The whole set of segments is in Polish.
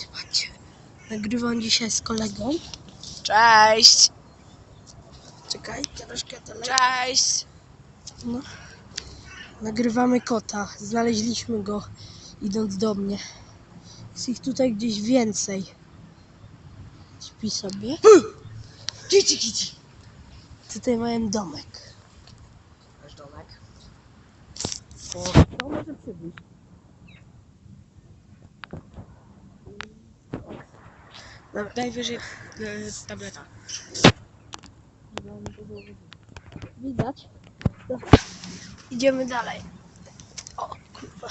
Zobaczcie. Nagrywam dzisiaj z kolegą. Cześć! Czekaj, troszkę to Cześć! No. Nagrywamy kota. Znaleźliśmy go idąc do mnie. Jest ich tutaj gdzieś więcej. Śpi sobie. Kici, kici! Tutaj mają domek. Masz domek? To może przybyć. Daj wyżej e, tableta. Widać? Dobra. Idziemy dalej. O kurwa.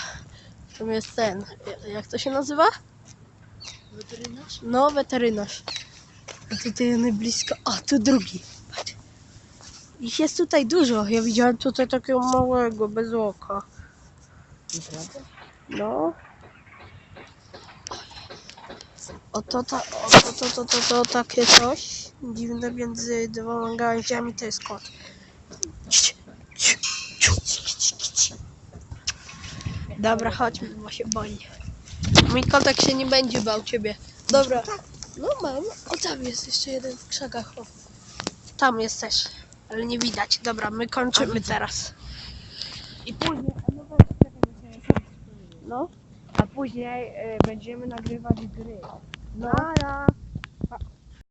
Tam jest ten. Jak to się nazywa? Weterynarz? No, weterynarz. A tutaj one blisko. O, tu drugi. Patrz. Ich jest tutaj dużo. Ja widziałem tutaj takiego małego, bez oka. No. O to, ta, o to, to, to, to, to, takie coś dziwne między dwoma gałęziami to jest kot. Dobra, chodźmy, bo się boi. Mój kotek się nie będzie bał ciebie. Dobra. No mam. O tam jest jeszcze jeden w krzakach. O. Tam jest też, ale nie widać. Dobra, my kończymy teraz. I później, a no No. A później e, będziemy nagrywać gry. 哪呀